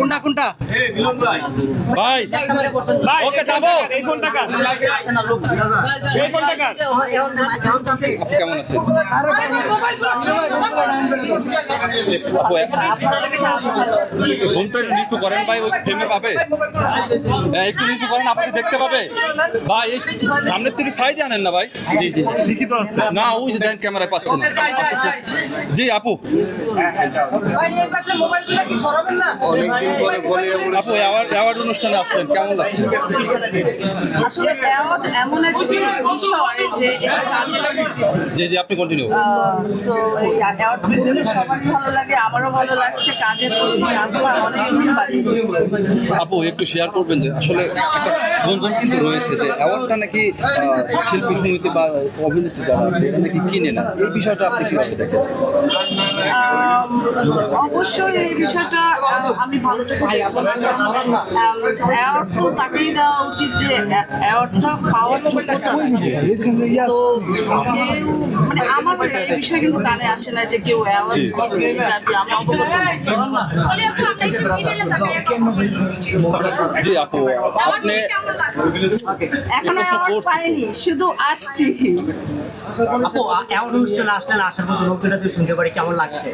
কোনটা কোনটা? ভাই। ওকে যাব। কেমন ফোনটা একটু নিচু করেন ভাই ওই ফ্রেমে পাবে। হ্যাঁ একটু নিচু করেন আপনি দেখতে পাবে। ভাই এই সামনের থেকে সাইডে আনেন না ভাই? ঠিকই তো আছে। না ওই যে দেন ক্যামেরায় পাচ্ছে না। জি আপু। আপু অ্যাওয়ার্ড অ্যাওয়ার্ড অনুষ্ঠানে আসছেন কেমন লাগছে? আসলে অ্যাওয়ার্ড এমন একটা বিষয় যে জি জি আপনি কন্টিনিউ সো অ্যাওয়ার্ড পেলে সবার ভালো লাগে আমারও ভালো লাগছে কাজের প্রতি আস্থা অনেক দিন আপু একটু শেয়ার করবেন যে আসলে একটা গুঞ্জন কিন্তু রয়েছে যে অ্যাওয়ার্ডটা নাকি শিল্পী সমিতি বা অভিনেত্রী যারা আছে এটা নাকি কিনে না? এই বিষয়টা আপনি কীভাবে দেখেন? অবশ্যই এই বিষয়টা আমি ভালো অ্যাওয়ার্ড তো তাকেই দেওয়া উচিত যে অ্যাওয়ার্ডটা পাওয়ার যোগ্যতা। তো কেউ মানে আমার এই বিষয়ে কিন্তু কানে আসে না যে কেউ অ্যাওয়ার্ড আমি অবগত জি আপু আপনি এখন অ্যাওয়ার্ড পাইনি শুধু আসছি। আপু এমন অনুষ্ঠানে আসলেন আসার মতো লোকটা শুনতে পারি কেমন লাগছে?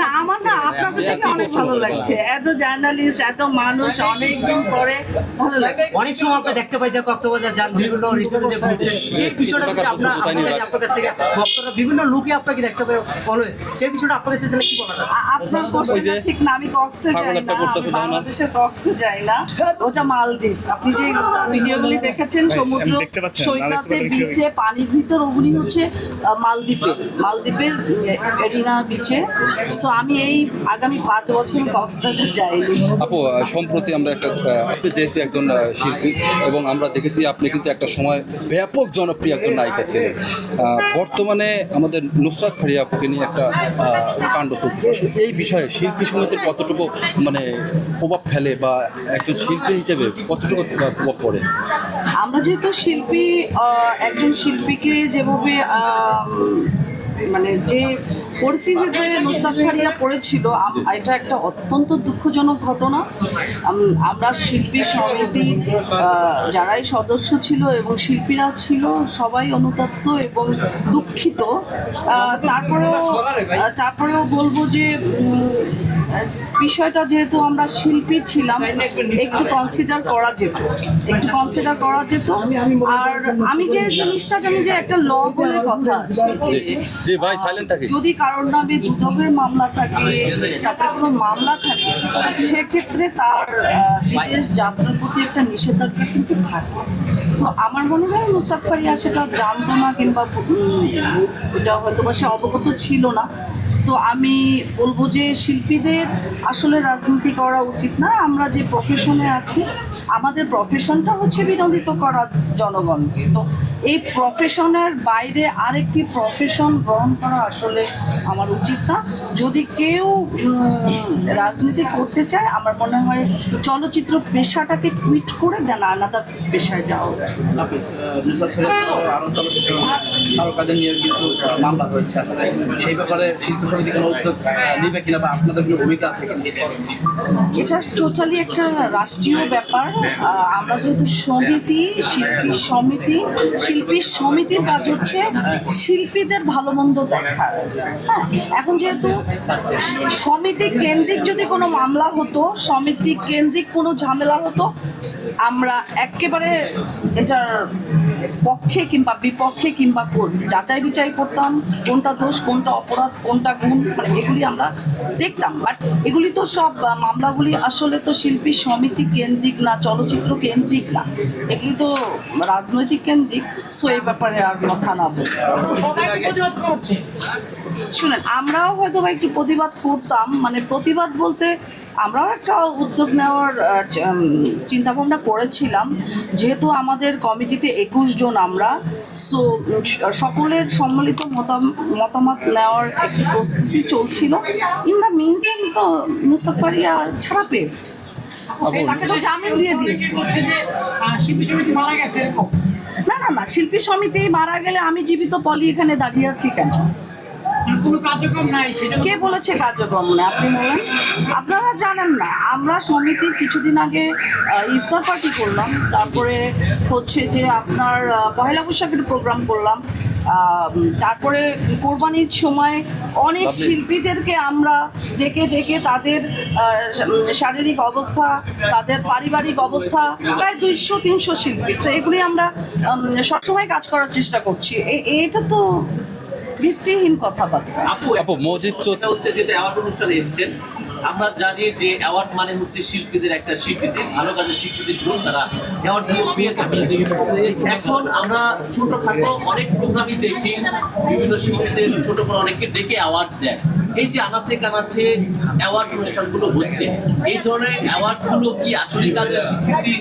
না আমার না আপনাদের থেকে অনেক ভালো লাগছে। এত জার্নালিস্ট এত মানুষ অনেক দিন পরে ভালো অনেক সময় আমরা দেখতে পাই যে কক্সবাজার যান বিভিন্ন রিসোর্টে যে ঘুরছেন সেই বিষয়টা যদি আপনার আপনার কাছে- আপনার কাছ থেকে ভক্তরা বিভিন্ন লোকে আপনাকে দেখতে পাই অলওয়েজ সেই বিষয়টা আপনার কাছে কি বলার আপনার কোশ্চেনটা ঠিক না আমি কক্সে যাই না। বাংলাদেশের কক্সে যাই না। ওটা মালদ্বীপ। আপনি যে ভিডিওগুলি দেখেছেন সমুদ্র সৈকতে বিচে পানির ভিতর ওগুলি হচ্ছে আহ, মালদ্বীপের মালদ্বীপের এরিনা বিচে সো আমি এই আগামী পাঁচ বছর কক্সবাজার যাইনি। আপু সম্প্রতি আমরা একটা আপনি যেহেতু একজন শিল্পী এবং আমরা দেখেছি আপনি কিন্তু একটা সময় ব্যাপক জনপ্রিয় একজন নায়িকা ছিলেন। বর্তমানে আমাদের নুসরাত ফারিয়া আপুকে নিয়ে একটা কাণ্ড চলছে এই বিষয়ে শিল্পী সমিতির কতটুকু মানে প্রভাব ফেলে বা একজন শিল্পী হিসেবে কতটুকু প্রভাব পড়ে? আমরা যেহেতু শিল্পী একজন শিল্পীকে যেভাবে মানে যে পরিস্থিতিতে নুসরাত ফারিয়া পড়েছিল এটা একটা অত্যন্ত দুঃখজনক ঘটনা। আমরা শিল্পী সমিতির যারাই সদস্য ছিল এবং শিল্পীরাও ছিল সবাই অনুতপ্ত এবং দুঃখিত। তারপরেও তারপরেও বলব যে বিষয়টা যেহেতু আমরা শিল্পী ছিলাম একটু কনসিডার করা যেত। একটু কনসিডার করা যেত। আর আমি যে জিনিসটা জানি যে একটা ল বলে কথা আছে যদি কারোর নামে দুদকের মামলা থাকে তারপরে কোনো মামলা থাকে সেক্ষেত্রে তার বিদেশ যাত্রার প্রতি একটা নিষেধাজ্ঞা কিন্তু থাকে। তো আমার মনে হয় মুস্তাক ফারিয়া সেটা জানতো না কিংবা ওটা হয়তো বা সে অবগত ছিল না। তো আমি বলব যে শিল্পীদের আসলে রাজনীতি করা উচিত না। আমরা যে প্রফেশনে আছি, আমাদের প্রফেশনটা হচ্ছে বিনোদিত করা জনগণকে। তো এই প্রফেশনের বাইরে আরেকটি প্রফেশন গ্রহণ করা আসলে আমার উচিত না। যদি কেউ রাজনীতি করতে চায় আমার মনে হয় চলচ্চিত্র পেশাটাকে টুইট করে দেন আলাদা পেশায় যাওয়া উচিত। আরও চলচ্চিত্র তারকাদের নিয়ে কিন্তু মামলা হয়েছে। সেই ব্যাপারে শিল্প সমিতি কোনো উদ্যোগ নিবে কিনা বা আপনাদের কোনো ভূমিকা আছে এটা টোটালি একটা রাষ্ট্রীয় ব্যাপার। আমরা যেহেতু সমিতি শিল্পী সমিতি শিল্পী সমিতির কাজ হচ্ছে শিল্পীদের ভালো মন্দ দেখা। হ্যাঁ এখন যেহেতু সমিতি কেন্দ্রিক যদি কোনো মামলা হতো, সমিতি কেন্দ্রিক কোনো ঝামেলা হতো আমরা একেবারে এটার পক্ষে কিংবা বিপক্ষে কিংবা যাচাই বিচাই করতাম কোনটা দোষ কোনটা অপরাধ কোনটা গুণ মানে এগুলি আমরা দেখতাম। বাট এগুলি তো সব মামলাগুলি আসলে তো শিল্পী সমিতি কেন্দ্রিক না চলচ্চিত্র কেন্দ্রিক না। এগুলি তো রাজনৈতিক কেন্দ্রিক সো এই ব্যাপারে আর কথা না বলি। শুনেন আমরাও হয়তো বা একটু প্রতিবাদ করতাম মানে প্রতিবাদ বলতে আমরাও একটা উদ্যোগ নেওয়ার চিন্তা ভাবনা করেছিলাম। যেহেতু আমাদের কমিটিতে একুশ জন আমরা সো সকলের সম্মিলিত মতাম- মতামত নেওয়ার একটি প্রস্তুতি চলছিল। ইন দ্য মিন টাইম তো মুসাফারিয়া ছাড়া পেয়েছে। তাকে তো জামিন দিয়ে দিয়েছে। মারা গেছে না না না শিল্পী সমিতি মারা গেলে আমি জীবিত পলি এখানে দাঁড়িয়ে আছি কেন? কে বলেছে কার্যক্রম না আপনি বলেন। আপনারা জানেন না। আমরা সমিতির কিছুদিন আগে ইফতার পার্টি করলাম। তারপরে হচ্ছে যে আপনার পহেলা বৈশাখের প্রোগ্রাম করলাম। তারপরে কোরবানির সময় অনেক শিল্পীদেরকে আমরা ডেকে ডেকে তাদের শারীরিক অবস্থা তাদের পারিবারিক অবস্থা প্রায় দুইশো তিনশো শিল্পী। তো এগুলি আমরা সবসময় কাজ করার চেষ্টা করছি। এ- এটা তো ভিত্তিহীন কথাবার্তা। আপু আপু মজিদ চৌধুরী হচ্ছে যেটা অ্যাওয়ার্ড অনুষ্ঠানে এসেছেন। আমরা জানি যে অ্যাওয়ার্ড মানে হচ্ছে শিল্পীদের একটা স্বীকৃতি। ভালো কাজের স্বীকৃতি শুরু তারা। অ্যাওয়ার্ড পেয়ে থাকে এখন আমরা ছোটখাটো অনেক প্রোগ্রামই দেখি। বিভিন্ন শিল্পীদের ছোট করে অনেককে ডেকে অ্যাওয়ার্ড দেয়। এই যে আনাচে কানাচে অ্যাওয়ার্ড অনুষ্ঠানগুলো হচ্ছে, এই ধরনের অ্যাওয়ার্ডগুলো কি আসলে কাজের স্বীকৃতি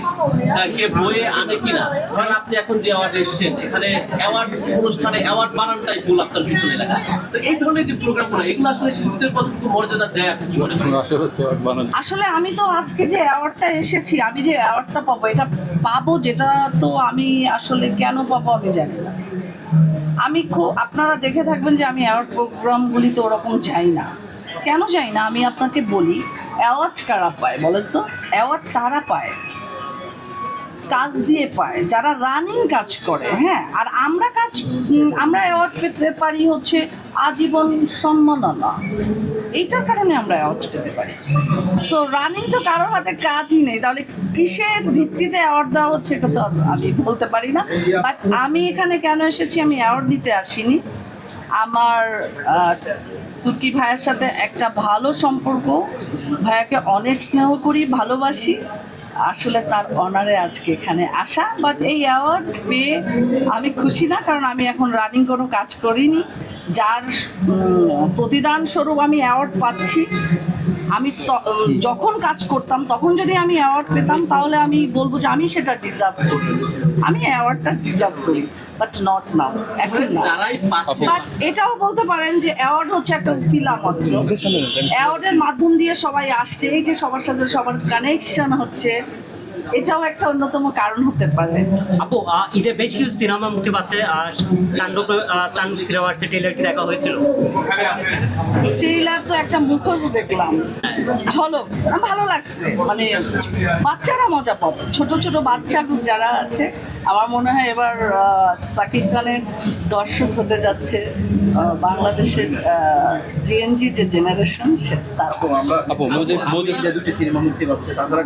কে বয়ে আনে কিনা? কারণ আপনি এখন যে অ্যাওয়ার্ড এসেছেন, এখানে অ্যাওয়ার্ড অনুষ্ঠানে অ্যাওয়ার্ড বানানটাই ভুল আপনার পিছনে লেখা। তো এই ধরনের যে প্রোগ্রামগুলো এগুলো আসলে শিল্পীদের কতটুকু মর্যাদা দেয় আপনি কি মনে আসলে আমি তো আজকে যে অ্যাওয়ার্ডটা এসেছি, আমি যে অ্যাওয়ার্ডটা পাবো, এটা পাবো যেটা তো আমি আসলে কেন পাবো আমি জানি না। আমি খুব, আপনারা দেখে থাকবেন যে আমি অ্যাওয়ার্ড প্রোগ্রামগুলি তো ওরকম চাই না। কেন চাই না? আমি আপনাকে বলি, অ্যাওয়ার্ড কারা পায় বলেন তো? অ্যাওয়ার্ড তারা পায়। কাজ দিয়ে পায়, যারা রানিং কাজ করে হ্যাঁ? আর আমরা কাজ আমরা অ্যাওয়ার্ড পেতে পারি হচ্ছে আজীবন সম্মাননা। এইটার কারণে আমরা অ্যাওয়ার্ড পেতে পারি। সো রানিং তো কারোর হাতে কাজই নেই। তাহলে কিসের ভিত্তিতে অ্যাওয়ার্ড দেওয়া হচ্ছে এটা তো আমি বলতে পারি না। বাট আমি এখানে কেন এসেছি? আমি অ্যাওয়ার্ড নিতে আসিনি। আমার তুর্কি ভাইয়ের সাথে একটা ভালো সম্পর্ক। ভাইয়াকে অনেক স্নেহ করি, ভালোবাসি। আসলে তার অনারে আজকে এখানে আসা বাট এই অ্যাওয়ার্ড পেয়ে আমি খুশি না, কারণ আমি এখন রানিং কোনো কাজ করিনি। যার প্রতিদান স্বরূপ আমি অ্যাওয়ার্ড পাচ্ছি। আমি যখন কাজ করতাম তখন যদি আমি অ্যাওয়ার্ড পেতাম তাহলে আমি বলব যে আমি সেটা ডিজার্ভ করি। আমি অ্যাওয়ার্ডটা ডিজার্ভ করি বাট নট নাও এখন বাট এটাও বলতে পারেন যে অ্যাওয়ার্ড হচ্ছে একটা উসিলা মাত্র। অ্যাওয়ার্ডের মাধ্যম দিয়ে সবাই আসছে এই যে সবার সাথে সবার কানেকশন হচ্ছে এটাও একটা অন্যতম কারণ হতে পারে। আপু ঈদে বেশ কিছু সিনেমা মুক্তি পাচ্ছে আর তাণ্ডব তাণ্ডব সিনেমার যে ট্রেলারটি দেখা হয়েছিল? ট্রেইলার তো একটা মুখোশ দেখলাম। ঝলক ভালো লাগছে। মানে বাচ্চারা মজা পাবে ছোট ছোট বাচ্চা যারা আছে আমার মনে হয় এবার সাকিব খানের দর্শক হতে যাচ্ছে বাংলাদেশের জিএনজি যে জেনারেশন সে তার আপু মজিদ যে দুটি সিনেমা মুক্তি পাচ্ছে তাছাড়া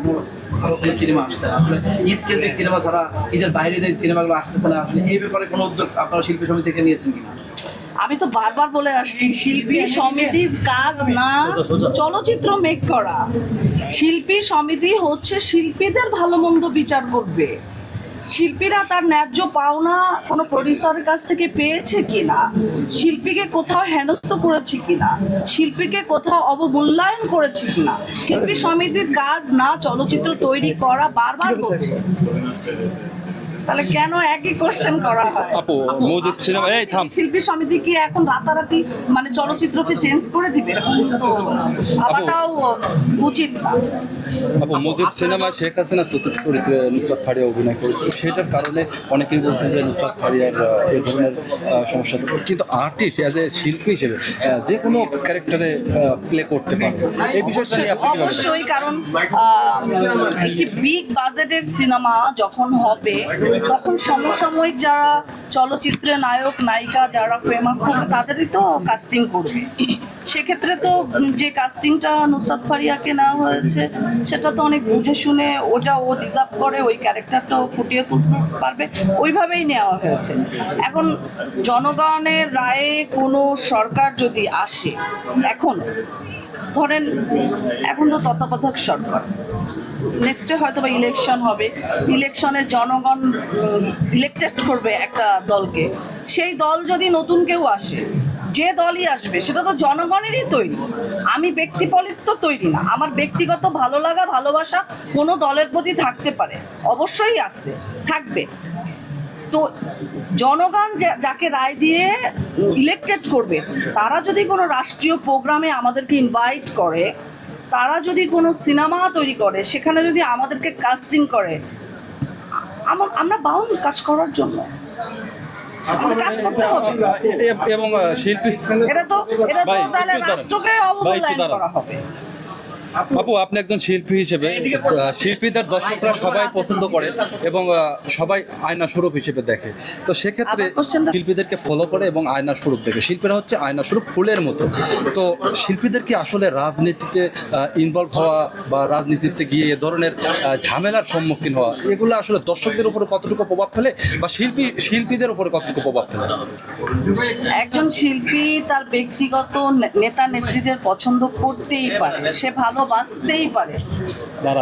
কোনো সিনেমা আসছে না। আসলে ঈদ কেন্দ্রিক সিনেমা ছাড়া ঈদের বাইরে যে সিনেমাগুলো আসতেছে না আপনি এই ব্যাপারে কোনো উদ্যোগ আপনারা শিল্পী সমিতি থেকে নিয়েছেন কিনা? আমি তো বারবার বলে আসছি শিল্পী সমিতির কাজ না চলচ্চিত্র মেক করা। শিল্পী সমিতি হচ্ছে শিল্পীদের ভালো মন্দ বিচার করবে। শিল্পীরা তার ন্যায্য পাওনা কোনো প্রডিউসারের কাছ থেকে পেয়েছে কিনা? শিল্পীকে কোথাও হেনস্থ করেছে কিনা? শিল্পীকে কোথাও অবমূল্যায়ন করেছে কিনা? শিল্পী সমিতির কাজ না চলচ্চিত্র তৈরি করা বারবার বলছে তাহলে কেন একই কোশ্চেন করা হয়? আপু মজিদ সিনেমা এই থাম। শিল্পী সমিতি কি এখন রাতারাতি মানে চলচ্চিত্রকে চেঞ্জ করে দিবে? এরকম তো ভাবাটাও উচিত আপু মজিদ সিনেমায় শেখ হাসিনা চতুর্থ চরিত্রে নুসরাত ফারিয়া অভিনয় করেছে। সেটার কারণে অনেকেই বলছেন যে নুসরাত ফারিয়ার এই ধরনের সমস্যা তো কিন্তু আর্টিস্ট অ্যাজ এ শিল্পী হিসেবে যে কোনো ক্যারেক্টারে প্লে করতে পারে। এই বিষয়টা নিয়ে আপনি অবশ্যই কারণ একটি বিগ বাজেটের সিনেমা যখন হবে তখন সমসাময়িক যারা চলচ্চিত্রে নায়ক, নায়িকা যারা ফেমাস থাকে, তাদেরই তো কাস্টিং করবে। সেক্ষেত্রে তো যে কাস্টিংটা নুসরাত ফারিয়াকে নেওয়া হয়েছে, সেটা তো অনেক বুঝে শুনে ওটা ও ডিজার্ভ করে, ওই ক্যারেক্টারটাও ফুটিয়ে তুলতে পারবে। ওইভাবেই নেওয়া হয়েছে। এখন জনগণের রায়ে কোনো সরকার যদি আসে, এখন ধরেন, এখন তো তত্ত্বাবধায়ক সরকার। নেক্সটে হয়তো বা ইলেকশন হবে। ইলেকশনে জনগণ ইলেক্টেড করবে একটা দলকে। সেই দল যদি নতুন কেউ আসে, যে দলই আসবে, সেটা তো জনগণেরই তৈরি। আমি ব্যক্তিপলিত তো তৈরি না। আমার ব্যক্তিগত ভালো লাগা, ভালোবাসা কোনো দলের প্রতি থাকতে পারে। অবশ্যই আছে, থাকবে। তো জনগণ যাকে রায় দিয়ে ইলেক্টেড করবে তারা যদি কোনো রাষ্ট্রীয় প্রোগ্রামে আমাদেরকে ইনভাইট করে তারা যদি কোনো সিনেমা তৈরি করে সেখানে যদি আমাদেরকে কাস্টিং করে আমার আমরা বাউন্ড কাজ করার জন্য। কাজ করতে হবে। এবং শিল্পী এটা তো এটা তো তাহলে রাষ্ট্রকে অবমূল্যায়ন করা হবে। আপু আপনি একজন শিল্পী হিসেবে শিল্পীদের দর্শকরা সবাই পছন্দ করে এবং সবাই আয়না স্বরূপ হিসেবে দেখে। তো সেক্ষেত্রে শিল্পীদেরকে ফলো করে এবং আয়না স্বরূপ দেখে। শিল্পীরা হচ্ছে আয়না স্বরূপ ফুলের মতো। তো শিল্পীদের কি আসলে রাজনীতিতে ইনভলভ হওয়া বা রাজনীতিতে গিয়ে এ ধরনের ঝামেলার সম্মুখীন হওয়া এগুলো আসলে দর্শকদের উপরে কতটুকু প্রভাব ফেলে বা শিল্পী শিল্পীদের উপরে কতটুকু প্রভাব ফেলে? একজন শিল্পী তার ব্যক্তিগত নেতা নেত্রীদের পছন্দ করতেই পারে। সে ভালোবাসতেই পারে।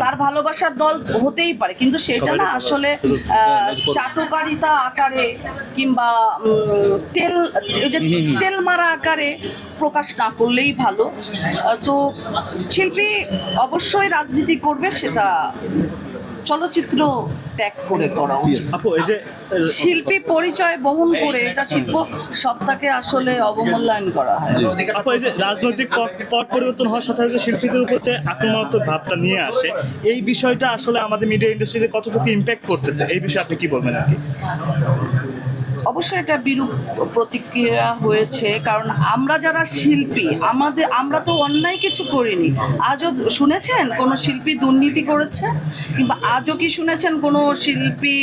তার ভালোবাসার দল হতেই পারে কিন্তু সেটা না আসলে চাটুকারিতা আকারে কিংবা তেল যে তেল মারা আকারে প্রকাশ না করলেই ভালো। তো শিল্পী অবশ্যই রাজনীতি করবে সেটা চলচ্চিত্র ত্যাগ করে করা উচিত। আপু এই যে শিল্পী পরিচয় বহন করে এটা শিল্প সত্তাকে আসলে অবমূল্যায়ন করা হয়। যে রাজনৈতিক পট পট পরিবর্তন হওয়ার সাথে সাথে শিল্পীদের উপর যে আক্রমণাত্মক ভাবটা নিয়ে আসে এই বিষয়টা আসলে আমাদের মিডিয়া ইন্ডাস্ট্রিতে কতটুকু ইম্প্যাক্ট করতেছে? এই বিষয়ে আপনি কি বলবেন আর কি? অবশ্যই এটা বিরূপ প্রতিক্রিয়া হয়েছে, কারণ আমরা যারা শিল্পী, আমাদের, আমরা তো অন্যায় কিছু করিনি। আজও শুনেছেন কোনো শিল্পী দুর্নীতি করেছে? কিংবা আজও কি শুনেছেন কোনো শিল্পী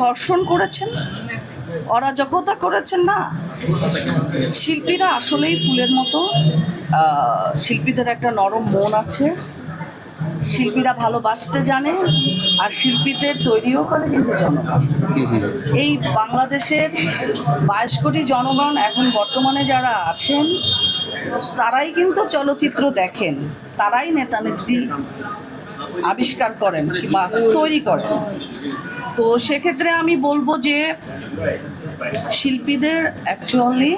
ধর্ষণ করেছেন? অরাজকতা করেছেন না? শিল্পীরা আসলেই ফুলের মতো শিল্পীদের একটা নরম মন আছে। শিল্পীরা ভালোবাসতে জানে আর শিল্পীদের তৈরিও করে কিন্তু জনগণ। এই বাংলাদেশের বাইশ কোটি জনগণ এখন বর্তমানে যারা আছেন তারাই কিন্তু চলচ্চিত্র দেখেন তারাই নেতা নেত্রী আবিষ্কার করেন কিংবা তৈরি করেন। তো সেক্ষেত্রে আমি বলব যে শিল্পীদের অ্যাকচুয়ালি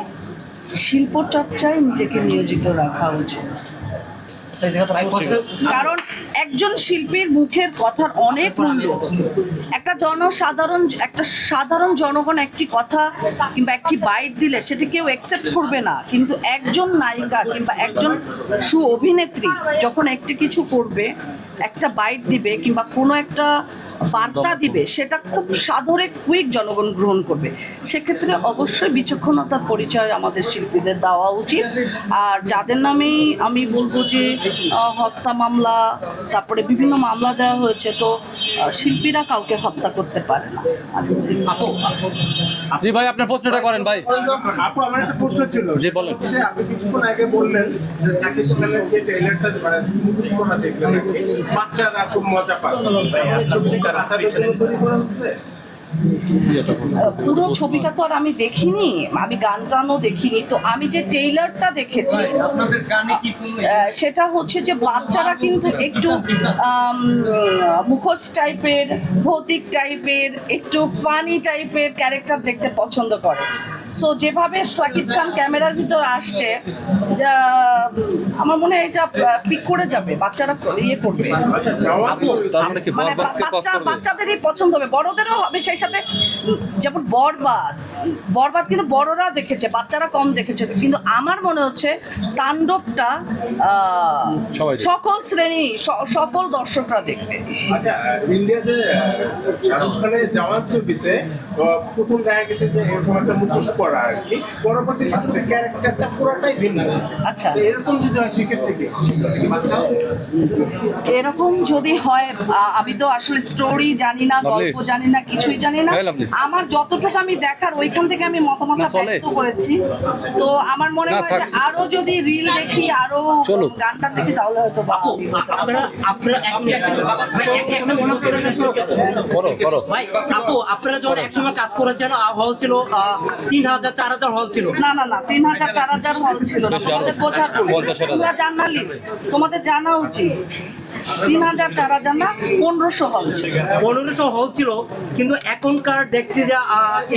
শিল্পচর্চায় নিজেকে নিয়োজিত রাখা উচিত। কারণ একজন শিল্পীর মুখের কথার অনেক মূল্য। একটা জনসাধারণ, একটা সাধারণ জনগণ একটি কথা কিংবা একটি বাইট দিলে সেটা কেউ অ্যাকসেপ্ট করবে না। কিন্তু একজন নায়িকা কিংবা একজন সু অভিনেত্রী যখন একটি কিছু করবে একটা বাইট দিবে কিংবা কোনো একটা বার্তা দিবে সেটা খুব সাদরে কুইক জনগণ গ্রহণ করবে। সেক্ষেত্রে অবশ্যই বিচক্ষণতার পরিচয় আমাদের শিল্পীদের দেওয়া উচিত। আর যাদের নামেই আমি বলব যে হত্যা মামলা তারপরে বিভিন্ন মামলা দেওয়া হয়েছে তো শিল্পীরা কাউকে হত্যা করতে পারে না। জি ভাই আপনার প্রশ্নটা করেন ভাই। আপু আমার একটা প্রশ্ন ছিল। যে বলেন। হচ্ছে আপনি কিছুক্ষণ আগে বললেন যে সাকিব খানের যে ট্রেলারটা মানে মুখোশ করা দেখবেন বাচ্চারা খুব মজা পায় তাহলে ছবিটা বাচ্চাদের জন্য তৈরি করা হচ্ছে? পুরো ছবিটা তো আর আমি দেখিনি। আমি গান টানও দেখিনি। তো আমি যে টেইলারটা দেখেছি সেটা হচ্ছে যে বাচ্চারা কিন্তু একটু মুখোশ টাইপের ভৌতিক টাইপের একটু ফানি টাইপের ক্যারেক্টার দেখতে পছন্দ করে। সো যেভাবে সাকিব খান ক্যামেরার ভিতর আসছে যা, আমার মনে হয় এটা পিক করে যাবে বাচ্চারা ইয়ে করবে। আচ্ছা কি বরবাদকে ক্রস বাচ্চা বাচ্চাদেরই পছন্দ হবে বড়দেরও হবে সেই সাথে যেমন বরবাদ বরবাদ কিন্তু বড়রা দেখেছে বাচ্চারা কম দেখেছে কিন্তু আমার মনে হচ্ছে তাণ্ডবটা। সকল শ্রেণি সকল দর্শকরা দেখবে আচ্ছা ইন্ডিয়াতে খানের জওয়ান ছবিতে প্রথম দেখা গেছে যে এরকম একটা মুখোশ পরা আর কি পরবর্তী ক্ষেত্রে ক্যারেক্টারটা পুরোটাই ভিন্ন আচ্ছা। এরকম যদি হয় সেক্ষেত্রে কি? এরকম যদি হয় আমি তো আসলে স্টোরি জানি না. গল্প জানি না কিছুই জানি না হ্যাঁ, আমার যতটুকু আমি দেখার ওইখান থেকে আমি মতামত ব্যক্ত করেছি। তো আমার মনে হয় যে আরও যদি রিল দেখি আরও গানটা দেখি তাহলে হয়তো আপনারা আপনারা করো করো। ভাই আপু আপনারা যখন একসময় কাজ করেছেন হল ছিল আহ, তিন হাজার চার হাজার হল ছিল। না না না তিন হাজার চার হাজার হল ছিল না। তোমাদের হাজার। তোমরা জার্নালিস্ট তোমাদের জানা উচিত। তিন হাজার চার হাজার না পনেরোশো হল ছিল। পনেরোশো হল ছিল কিন্তু এখনকার দেখছি যে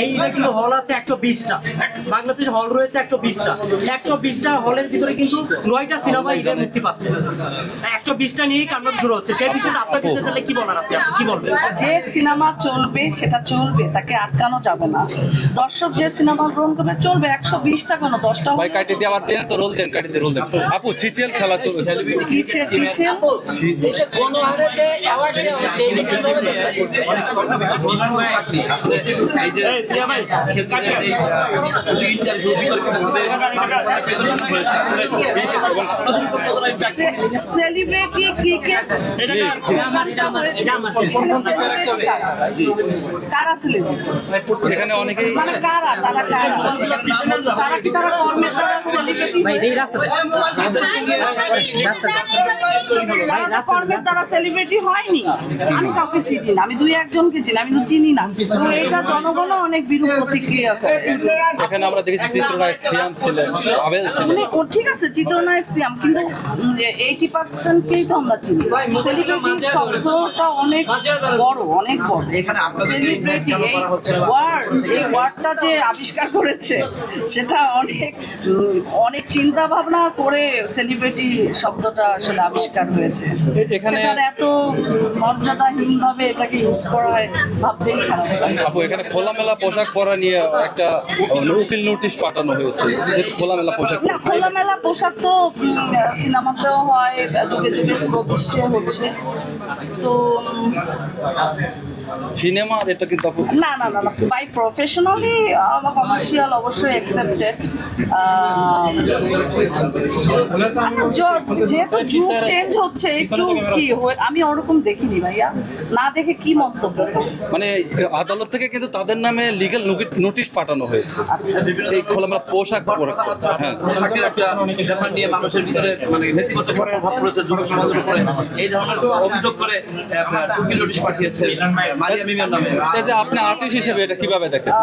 এই কিন্তু হল আছে একশো বিশটা। বাংলাদেশে হল রয়েছে একশো বিশটা। একশো বিশটা হলের ভিতরে কিন্তু নয়টা সিনেমা ঈদে মুক্তি পাচ্ছে। একশো বিশটা নিয়েই কান্না শুরু হচ্ছে। সেই বিষয়টা আপনার কাছে তাহলে কি বলার আছে? কি বলবেন? যে সিনেমা চলবে সেটা চলবে তাকে আটকানো যাবে না। দর্শক যে সিনেমা গ্রহণ করবে চলবে একশো বিশটা কেন? দশটা ভাই কাটি দিয়ে আবার দেন তো রোল দেন কাটি দিয়ে রোল দেন। আপু খেলা চলছে পিছিয়ে পিছিয়ে জি এই যে অ্যাওয়ার্ড দেওয়া হচ্ছে এটা কীভাবে সেলিব্রিটি ক্রিকেট কারা সেলিব্রিটি এখানে অনেকেই মানে কারা তারা কারা তারা কি তারা কর্মের দ্বারা সেলিব্রিটি তারা কর্মের দ্বারা সেলিব্রিটি হয়নি। আমি কাউকে চিনি না আমি দুই একজনকে চিনি আমি তো চিনি না। তো এটা জনগণও অনেক বিরূপ প্রতিক্রিয়া করে। এখানে আমরা দেখেছি চিত্রনায়ক সিয়াম ছিলেন আবেল ছিলেন। মানে ও ঠিক আছে চিত্রনায়ক সিয়াম কিন্তু এইটি পার্সেন্টকেই তো আমরা চিনি। সেলিব্রিটি শব্দটা অনেক বড় অনেক বড়। সেলিব্রিটি এই ওয়ার্ড এই ওয়ার্ডটা যে আবিষ্কার করেছে সেটা অনেক অনেক চিন্তা ভাবনা করে সেলিব্রিটি শব্দটা আসলে আবিষ্কার হয়েছে। এখানে- এত মর্যাদাহীনভাবে এটাকে ইউজ করা হয় ভাবতেই খারাপ আপু এখানে খোলামেলা পোশাক পরা নিয়ে একটা উকিল নোটিশ পাঠানো হয়েছে যে খোলামেলা পোশাক না খোলামেলা পোশাক তো সিনেমাতেও হয় যুগে যুগে পুরো বিশ্বে হচ্ছে। তো সিনেমা আর এটা কিন্তু না না না না। বাই প্রফেশনালি আমার কমার্শিয়াল অবশ্যই অ্যাকসেপ্টেড যেহেতু যুগ চেঞ্জ হচ্ছে একটু কি আমি ওরকম দেখিনি ভাইয়া। না দেখে কি মন্তব্য? মানে আদালত থেকে কিন্তু তাদের নামে লিগ্যাল নোটিশ পাঠানো হয়েছে। এই খোলামেলা পোশাক পরে হ্যাঁ। পোশাকের একটা ব্যাপার নিয়ে মানুষের ভিতরে মানে নেতিবাচক প্রভাব পড়েছে যুব সমাজের উপরে। এই ধরনের অভিযোগ করে নোটিশ পাঠিয়েছে। এই যে আপনি আর্টিস্ট হিসেবে এটা কীভাবে দেখেন?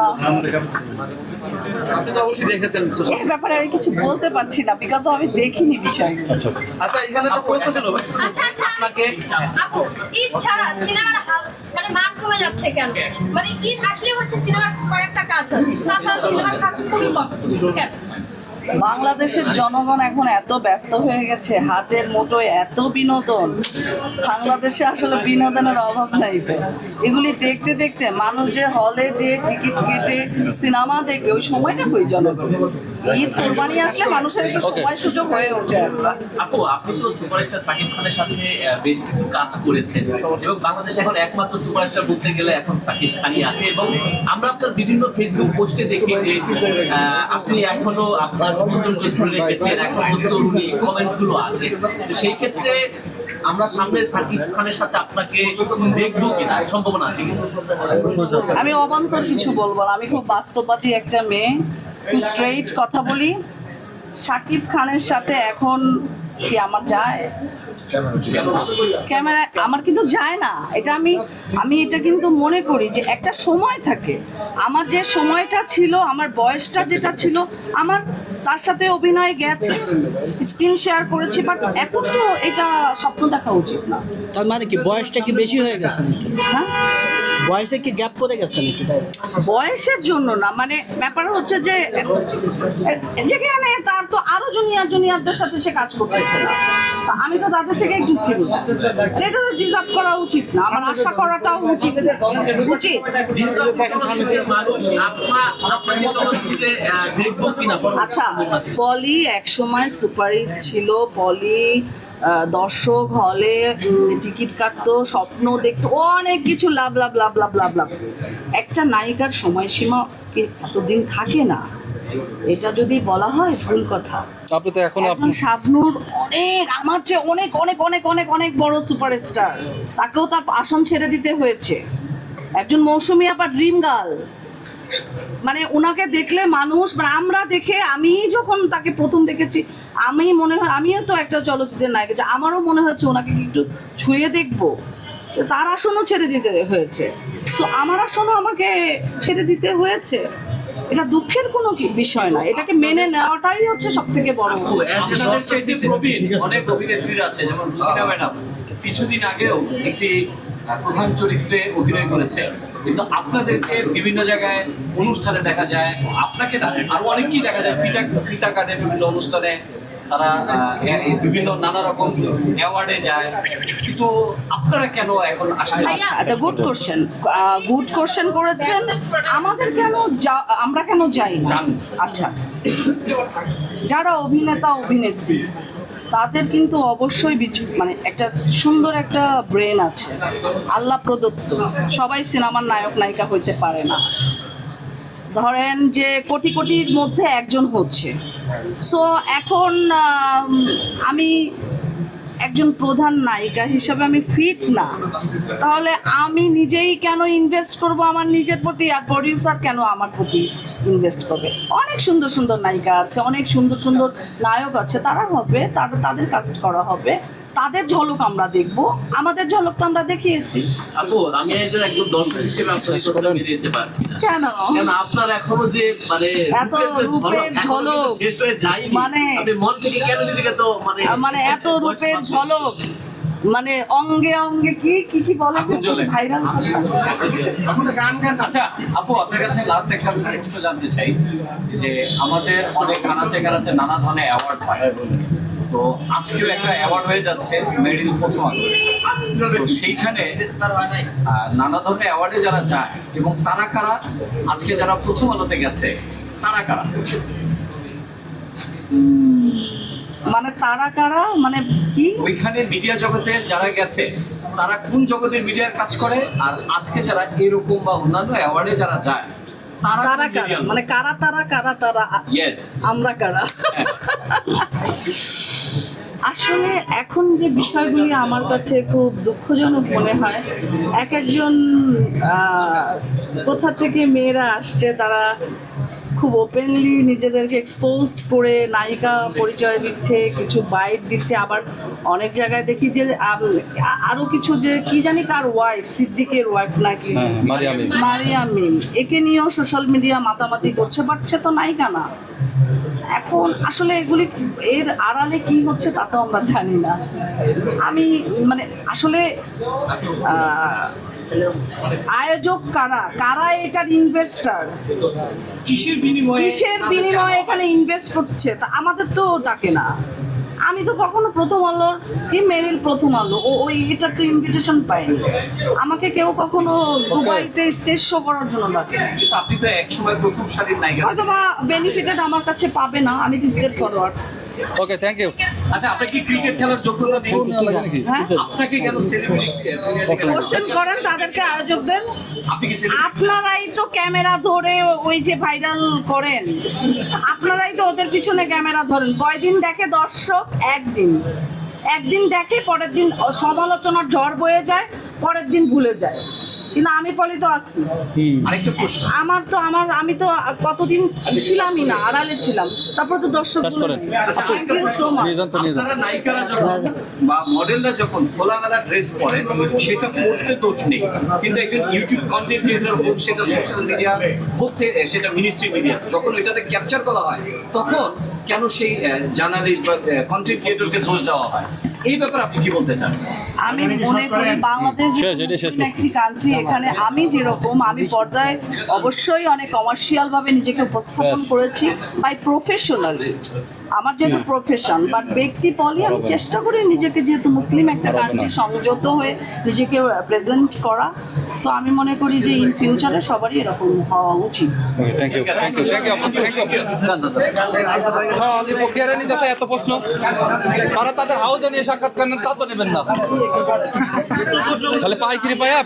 আপনি তো অবশ্যই দেখেছেন এই ব্যাপারে আমি কিছু বলতে পারছি না বিকজ আমি দেখিনি বিষয়গুলো। আচ্ছা আচ্ছা। আচ্ছা এখানে একটা প্রশ্ন ছিল আচ্ছা আচ্ছা আপু ঈদ ছাড়া সিনেমার মানে মান কমে যাচ্ছে কেন? মানে ঈদ আসলে হচ্ছে সিনেমার কয়েকটা কাজ হয়। তাছাড়া সিনেমার কাজ খুবই কম। কেন? বাংলাদেশের জনগণ এখন এত ব্যস্ত হয়ে গেছে হাতের মুঠোয় এত বিনোদন। বাংলাদেশে আসলে বিনোদনের অভাব নাই এগুলি দেখতে দেখতে মানুষ যে হলে যে টিকিট কেটে সিনেমা দেখবে ওই সময়টা কই জনগণ? ঈদ কোরবানি আসলে মানুষের একটু সময় সুযোগ হয়ে ওঠে আপু আপনি তো সুপারস্টার সাকিব খানের সাথে বেশ কিছু কাজ করেছেন। এবং বাংলাদেশে এখন একমাত্র সুপারস্টার বলতে গেলে এখন সাকিব খানই আছে। এবং আমরা আপনার বিভিন্ন ফেসবুক পোস্টে দেখি যে আপনি এখনও আপনার রেখেছেন এখন তরুণী কমেন্টগুলো আসে তো সেই ক্ষেত্রে আমরা সামনে সাকিব খানের সাথে আপনাকে দেখব কিনা? সম্ভাবনা আছে আমি অবান্তর কিছু বলব না। আমি খুব বাস্তববাদী একটা মেয়ে। স্ট্রেইট কথা বলি। সাকিব খানের সাথে এখন কি আমার যায়? ক্যামেরা আমার কিন্তু যায় না। এটা আমি আমি এটা কিন্তু মনে করি যে একটা সময় থাকে। আমার যে সময়টা ছিল আমার বয়সটা যেটা ছিল আমার তার সাথে অভিনয় গেছে। স্ক্রিন শেয়ার করেছি বাট এখন তো এটা স্বপ্ন দেখা উচিত না। তার মানে কি বয়সটা কি বেশি হয়ে গেছে হ্যাঁ? বয়সে কি গ্যাপ পড়ে গেছে নাকি বয়সের জন্য না মানে ব্যাপার হচ্ছে যে যেখানে তার তো আরও জুনিয়র জুনিয়রদের সাথে সে কাজ করতেছে না। আমি তো তাদের থেকে একটু সিনিয়র সেটা ডিজার্ভ করা উচিত না। আমার আশা করাটাও উচিত। উচিত। আচ্ছা পলি একসময় সুপারহিট ছিল। পলি দর্শক হলে টিকিট কাটতো, স্বপ্ন দেখতো, অনেক কিছু, লাভ লাভ লাভ লাভ লাভ লাভ। একটা নায়িকার সময়সীমা এতদিন থাকে না? এটা যদি বলা হয় ভুল কথা। আপনি তো এখন আপনি এখন শাবনুর অনেক আমার চেয়ে অনেক অনেক অনেক অনেক অনেক বড় সুপারস্টার। তাকেও তার আসন ছেড়ে দিতে হয়েছে। একজন মৌসুমী আবার ড্রিম গার্ল মানে ওনাকে দেখলে মানুষ মানে আমরা দেখে আমি যখন তাকে প্রথম দেখেছি আমি মনে হয় আমিও তো একটা চলচ্চিত্রের নায়িকা যে আমারও মনে হচ্ছে ওনাকে একটু ছুঁয়ে দেখব? তার আসনও ছেড়ে দিতে হয়েছে। তো আমার আসনও আমাকে ছেড়ে দিতে হয়েছে। এটা দুঃখের কোনো বিষয় না। এটাকে মেনে নেওয়াটাই হচ্ছে সব থেকে বড় আপু, প্রবীণ অনেক অভিনেত্রীরা আছে যেমন রুসিনা ম্যাডাম। কিছুদিন আগেও একটি প্রধান চরিত্রে অভিনয় করেছে কিন্তু আপনাদেরকে বিভিন্ন জায়গায় অনুষ্ঠানে দেখা যায় আপনাকে না আরও অনেকেই দেখা যায়। ফিটা ফিটা বিভিন্ন অনুষ্ঠানে। তারা বিভিন্ন নানা রকম অ্যাওয়ার্ডে যায়। কিন্তু আপনারা কেন এখন আসছেন? আচ্ছা গুড কোশ্চেন গুড কোশ্চেন করেছেন। আমাদের কেন আমরা কেন যাই না? আচ্ছা যারা অভিনেতা অভিনেত্রী তাদের কিন্তু অবশ্যই বিচ- মানে একটা সুন্দর একটা ব্রেন আছে। আল্লাহ প্রদত্ত। সবাই সিনেমার নায়ক নায়িকা হইতে পারে না। ধরেন যে কোটি কোটির মধ্যে একজন হচ্ছে। সো এখন, আমি একজন প্রধান নায়িকা হিসাবে আমি ফিট না। তাহলে আমি নিজেই কেন ইনভেস্ট করব আমার নিজের প্রতি আর প্রডিউসার কেন আমার প্রতি ইনভেস্ট করবে? অনেক সুন্দর সুন্দর নায়িকা আছে, অনেক সুন্দর সুন্দর নায়ক আছে। তারা হবে, তাদের তাদের কাস্ট করা হবে। তাদের ঝলক আমরা দেখব। আমাদের ঝলক তো আমরা দেখিয়েছি। আপু আমি একজন একদম দর্শক হিসেবে কথা মেনে পারছি না। কেন? কেন আপনার এখনও যে মানে এত রূপের যে ঝলক। শেষ হয়ে যায়নি। মানে- আপনি মন থেকে কেন নিজেকে তো মানে মানে এত রূপের ঝলক মানে অঙ্গে অঙ্গে কি কি কি বলে আগুন জ্বলে। ভাইরাল আচ্ছা আপু আপনার কাছে লাস্ট একটা প্রশ্ন জানতে চাই যে আমাদের অনেক কানাচে কানাচে নানা ধরনের অ্যাওয়ার্ড হয় তো আজকেও একটা অ্যাওয়ার্ড হয়ে যাচ্ছে মেরিল প্রথম আলো। তো সেইখানে নানা ধরনের অ্যাওয়ার্ডে যারা যায় এবং তারা কারা? আজকে যারা প্রথম আলোতে গেছে তারা কারা? মানে তারা কারা? মানে কি? ওইখানে মিডিয়া জগতে যারা গেছে তারা কোন জগতের মিডিয়ার কাজ করে? আর আজকে যারা এরকম বা অন্যান্য অ্যাওয়ার্ডে যারা যায় তারা কারা? মানে কারা তারা কারা তারা? ইয়েস আমরা কারা? আসলে এখন যে বিষয়গুলি আমার কাছে খুব দুঃখজনক মনে হয় এক একজন কোথা থেকে মেয়েরা আসছে তারা খুব ওপেনলি নিজেদেরকে এক্সপোজ করে নায়িকা পরিচয় দিচ্ছে কিছু বাইট দিচ্ছে। আবার অনেক জায়গায় দেখি যে আরও কিছু যে কি জানি কার ওয়াইফ সিদ্দিকের ওয়াইফ নাকি? হ্যাঁ মারিয়ামি মারিয়া মিম একে নিয়েও সোশ্যাল মিডিয়া মাতামাতি করছে বাট সে তো নায়িকা না। এখন আসলে এগুলি এর আড়ালে কি হচ্ছে তা তো আমরা জানি না। আমি মানে আসলে আয়োজক কারা? কারা এটার ইনভেস্টার কিসের বিনিময়ে? কিসের বিনিময়ে এখানে ইনভেস্ট করছে? তা আমাদের তো ডাকে না। আমি তো কখনো প্রথম আলোর কি মেরিল প্রথম আলো ও ওই এটার তো ইনভিটেশন পাইনি। আমাকে কেউ কখনো দুবাইতে স্টেজ শো করার জন্য ডাকে। আপনি তো এক সময় প্রথম সারির নায়িকা হয়তো বা বেনিফিটেড আমার কাছে পাবে না আমি তো state forward okay thank you আচ্ছা আপনি কি ক্রিকেট খেলার যোগ্যতা নেই নাকি হ্যাঁ আপনাকে কেন সেলিব্রিটি কোশ্চেন করেন তাদেরকে আয়োজকদের আপনি কি celebrity? আপনারাই তো ক্যামেরা ধরে ওই যে ভাইরাল করেন। আপনারাই তো ওদের পিছনে ক্যামেরা ধরেন। কয়দিন দেখে দর্শক? একদিন। একদিন দেখে পরের দিন সমালোচনার ঝড় বয়ে যায় পরের দিন ভুলে যায়। কিন্তু আমি পলি তো আসছি। আরেকটা প্রশ্ন। আমার তো আমার আমি তো কতদিন ছিলামই না আড়ালে ছিলাম। তারপর তো দর্শক তো নিয়ে আপনারা নায়িকারা যখন বা মডেলরা যখন খোলামেলা ড্রেস পরে সেটা পড়তে দোষ নেই। কিন্তু একজন ইউটিউব কন্টেন্ট ক্রিয়েটর হোক সেটা সোশ্যাল মিডিয়া হোক সেটা মিনিস্ট্রি মিডিয়া যখন এটাতে ক্যাপচার করা হয় তখন কেন সেই জার্নালিস্ট বা কন্টেন্ট ক্রিয়েটরকে দোষ দেওয়া হয়? এই ব্যাপারে আপনি কি বলতে চান? আমি মনে করি বাংলাদেশ একটি কান্ট্রি এখানে আমি যেরকম আমি পর্দায় অবশ্যই অনেক কমার্শিয়াল ভাবে নিজেকে উপস্থাপন করেছি বাই প্রফেশনাল আমার যেহেতু প্রফেশন বাট ব্যক্তি পলি আমি চেষ্টা করি নিজেকে যেহেতু মুসলিম একটা। কান্ট্রি সংযত হয়ে নিজেকে প্রেজেন্ট করা তো আমি মনে করি যে ইন ফিউচারে সবারই এরকম হওয়া উচিত। Thank you thank you thank you thank you খালি প্রক্রিয়া নিতে এত প্রশ্ন। তারা তাদের হাউজে নিয়ে সাক্ষাৎকার নেন তা তো নেবেন না। তাহলে পাইকিরি পায়া